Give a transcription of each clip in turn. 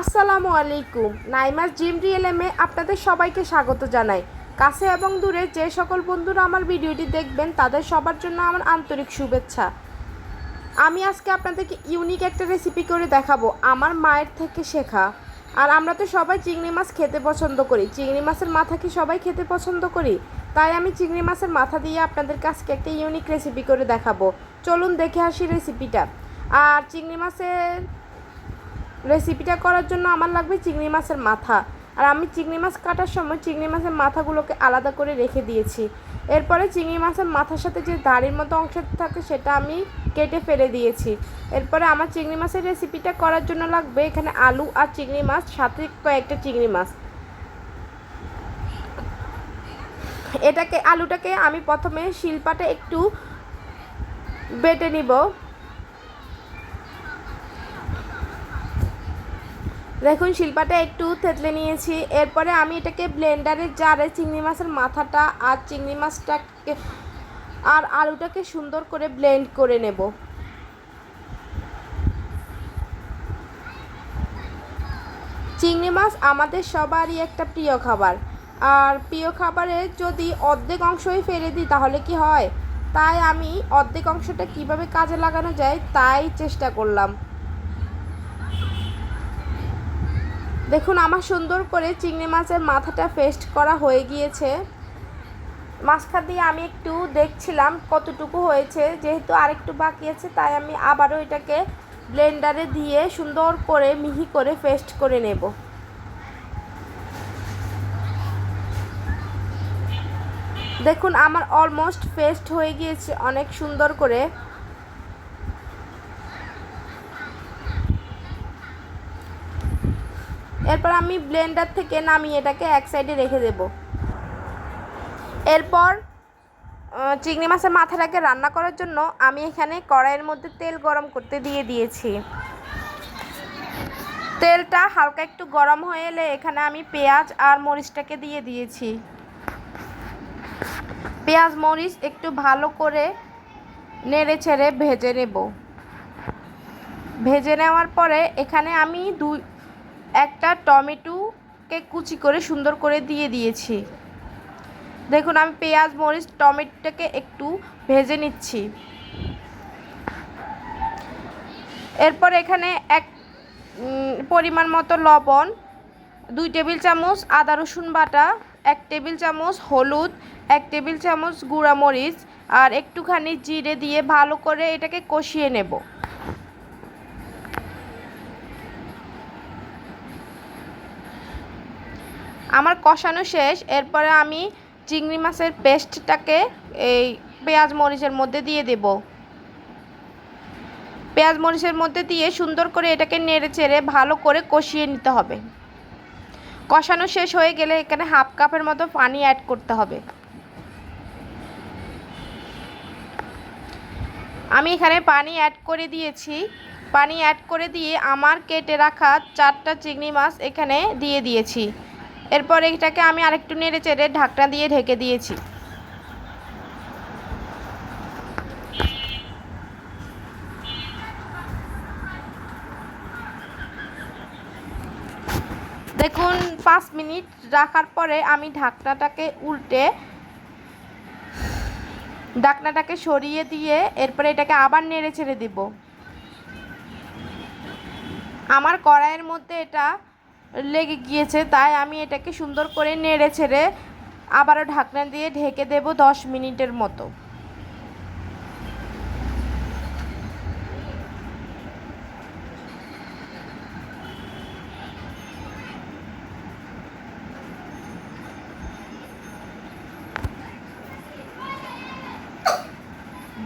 আসসালামু আলাইকুম। নাইমাস জিম রিয়েলেমে আপনাদের সবাইকে স্বাগত জানাই। কাছে এবং দূরে যে সকল বন্ধুরা আমার ভিডিওটি দেখবেন, তাদের সবার জন্য আমার আন্তরিক শুভেচ্ছা। আমি আজকে আপনাদেরকে ইউনিক একটা রেসিপি করে দেখাবো। আমার মায়ের থেকে শেখা। আর আমরা তো সবাই চিংড়ি মাছ খেতে পছন্দ করি। চিংড়ি মাছের মাথা কি সবাই খেতে পছন্দ করি? তাই আমি চিংড়ি মাছের মাথা দিয়ে আপনাদের আজকে একটা ইউনিক রেসিপি করে দেখাবো। চলুন দেখে আসি রেসিপিটা আর চিংড়ি মাছের রেসিপিটা করার জন্য আমার লাগবে চিংড়ি মাছের মাথা। আর আমি চিংড়ি মাছ কাটার সময় চিংড়ি মাছের মাথাগুলোকে আলাদা করে রেখে দিয়েছি। এরপরে চিংড়ি মাছের মাথার সাথে যে দাড়ির মতো অংশ থাকে সেটা আমি কেটে ফেলে দিয়েছি। এরপরে আমার চিংড়ি মাছের রেসিপিটা করার জন্য লাগবে এখানে আলু আর চিংড়ি মাছ, সাথে কয়েকটা চিংড়ি মাছ। এটাকে, আলুটাকে আমি প্রথমে শিলপাটে একটু বেটে নিব। দেখুন, শিল্পাটা একটু থেতলে নিয়েছি। এরপরে আমি এটাকে ব্লেন্ডারের জারে চিংড়ি মাছের মাথাটা আর চিংড়ি মাছটাকে আর আলুটাকে সুন্দর করে ব্লেন্ড করে নেব। চিংড়ি মাছ আমাদের সবারই একটা প্রিয় খাবার। আর প্রিয় খাবারের যদি অর্ধেক অংশই ফেলে দিই, তাহলে কি হয়? তাই আমি অর্ধেক অংশটা কীভাবে কাজে লাগানো যায়, তাই চেষ্টা করলাম। দেখুন, আমার সুন্দর করে চিংড়ি মাছের মাথাটা পেস্ট করা হয়ে গিয়েছে। মাঝখান দিয়ে আমি একটু দেখছিলাম কতটুকু হয়েছে, যেহেতু আরেকটু বাকি আছে, তাই আমি আবারও এটাকে ব্লেন্ডারে দিয়ে সুন্দর করে মিহি করে পেস্ট করে নেব। দেখুন, আমার অলমোস্ট পেস্ট হয়ে গিয়েছে অনেক সুন্দর করে। এরপর আমি ব্লেন্ডার থেকে নামিয়ে এটাকে এক সাইডে রেখে দেব। এরপর চিংড়ি মাছের মাথাটাকে রান্না করার জন্য আমি এখানে কড়াইয়ের মধ্যে তেল গরম করতে দিয়ে দিয়েছি। তেলটা হালকা একটু গরম হয়ে এলে এখানে আমি পেঁয়াজ আর মরিচটাকে দিয়ে দিয়েছি। পেঁয়াজ, মরিচ একটু ভালো করে নেড়ে ছেড়ে ভেজে নেব। ভেজে নেওয়ার পরে এখানে আমি দুই একটা টমেটোকে কুচি করে সুন্দর করে দিয়ে দিয়েছি। দেখুন, আমি পেঁয়াজ, মরিচ, টমেটোটাকে একটু ভেজে নিচ্ছি। এরপর এখানে এক পরিমাণ মতো লবণ, দুই টেবিল চামচ আদা রসুন বাটা, এক টেবিল চামচ হলুদ, এক টেবিল চামচ গুঁড়া মরিচ আর একটুখানি জিরে দিয়ে ভালো করে এটাকে কষিয়ে নেব। আমার কষানো শেষ, এরপরে আমি চিংড়ি মাছের পেস্টটাকে এই পেঁয়াজ মরিচের মধ্যে দিয়ে দেব। পেঁয়াজ মরিচের মধ্যে দিয়ে সুন্দর করে এটাকে নেড়ে চেড়ে ভালো করে কষিয়ে নিতে হবে। কষানো শেষ হয়ে গেলে এখানে হাফ কাপের মতো পানি অ্যাড করতে হবে। আমি এখানে পানি অ্যাড করে দিয়েছি। পানি অ্যাড করে দিয়ে আমার কেটে রাখা চারটা চিংড়ি মাছ এখানে দিয়ে দিয়েছি। এরপর এটাকে আমি আরেকটু নেড়ে চেড়ে ঢাকনা দিয়ে ঢেকে দিয়েছি। দেখুন, পাঁচ মিনিট রাখার পরে আমি ঢাকনাটাকে উল্টে ঢাকনাটাকে সরিয়ে দিয়ে এরপরে এটাকে আবার নেড়ে ছেড়ে দিব। আমার কড়াইয়ের মধ্যে এটা লেগে গিয়েছে, তাই আমি এটাকে সুন্দর করে নেড়ে ছেড়ে আবারও ঢাকনা দিয়ে ঢেকে দেব দশ মিনিটের মতো।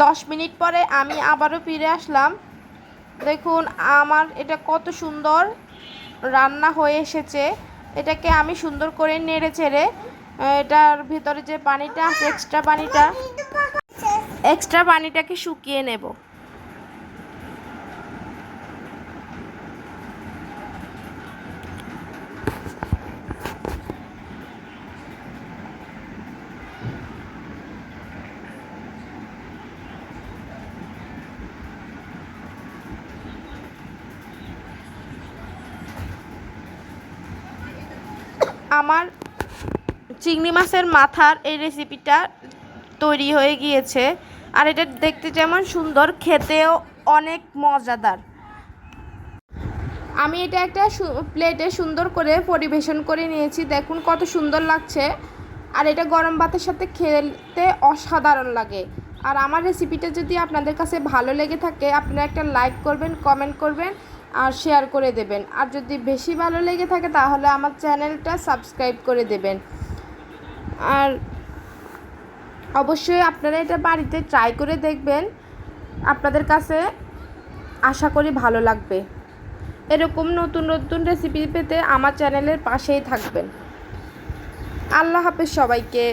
দশ মিনিট পরে আমি আবারও ফিরে আসলাম। দেখুন, আমার এটা কত সুন্দর। রান্না হয়ে এসেছে। এটাকে আমি সুন্দর করে নেড়ে চেড়ে এটার ভিতরে যে পানিটা আছে এক্সট্রা পানিটা এক্সট্রা পানিটাকে শুকিয়ে নেব। আমার চিংড়ি মাছের মাথার এই রেসিপিটা তৈরি হয়ে গিয়েছে। আর এটা দেখতে যেমন সুন্দর, খেতেও অনেক মজাদার। আমি এটা একটা প্লেটে সুন্দর করে পরিবেশন করে নিয়েছি। দেখুন কত সুন্দর লাগছে। আর এটা গরম ভাতের সাথে খেতে অসাধারণ লাগে। আর আমার রেসিপিটা যদি আপনাদের কাছে ভালো লেগে থাকে, আপনারা একটা লাইক করবেন কমেন্ট করবেন। আর শেয়ার করে দেবেন। আর যদি বেশি ভালো লেগে থাকে তাহলে আমার চ্যানেলটা সাবস্ক্রাইব করে দেবেন। আর অবশ্যই আপনারা এটা বাড়িতে ট্রাই করে দেখবেন। আপনাদের কাছে আশা করি ভালো লাগবে। এরকম নতুন নতুন রেসিপি পেতে আমার চ্যানেলের পাশেই থাকবেন। আল্লাহ হাফেজ সবাইকে।